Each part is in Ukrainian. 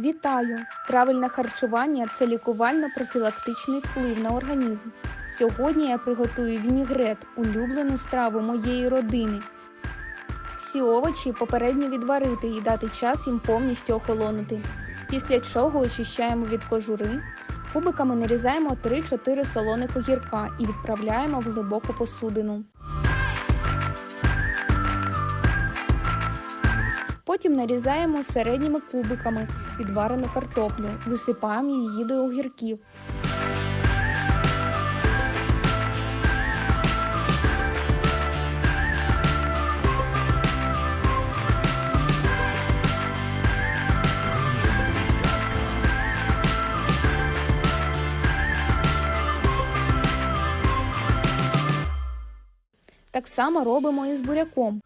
Вітаю! Правильне харчування це лікувально-профілактичний вплив на організм. Сьогодні я приготую вінігрет, улюблену страву моєї родини. Всі овочі попередньо відварити і дати час їм повністю охолонути. Після чого очищаємо від кожури, кубиками нарізаємо 3-4 солоних огірка і відправляємо в глибоку посудину. Потім нарізаємо середніми кубиками відварену картоплю, висипаємо її до огірків. Так само робимо і з буряком.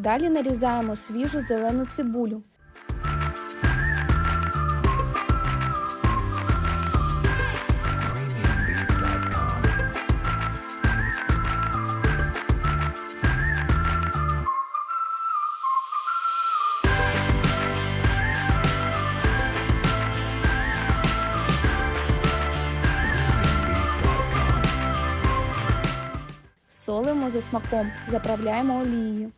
Далі нарізаємо свіжу зелену цибулю. Солимо за смаком, заправляємо олією.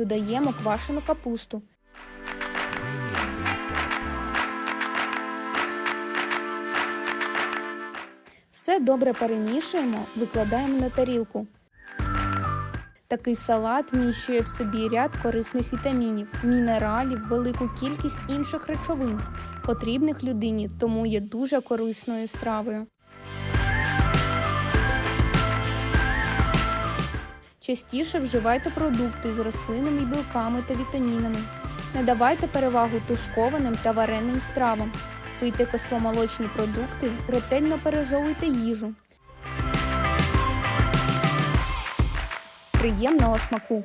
Додаємо квашену капусту. Все добре перемішуємо, викладаємо на тарілку. Такий салат вміщує в собі ряд корисних вітамінів, мінералів, велику кількість інших речовин, потрібних людині, тому є дуже корисною стравою. Частіше вживайте продукти з рослинними білками та вітамінами. Не давайте перевагу тушкованим та вареним стравам. Пийте кисломолочні продукти, ретельно пережовуйте їжу. Приємного смаку!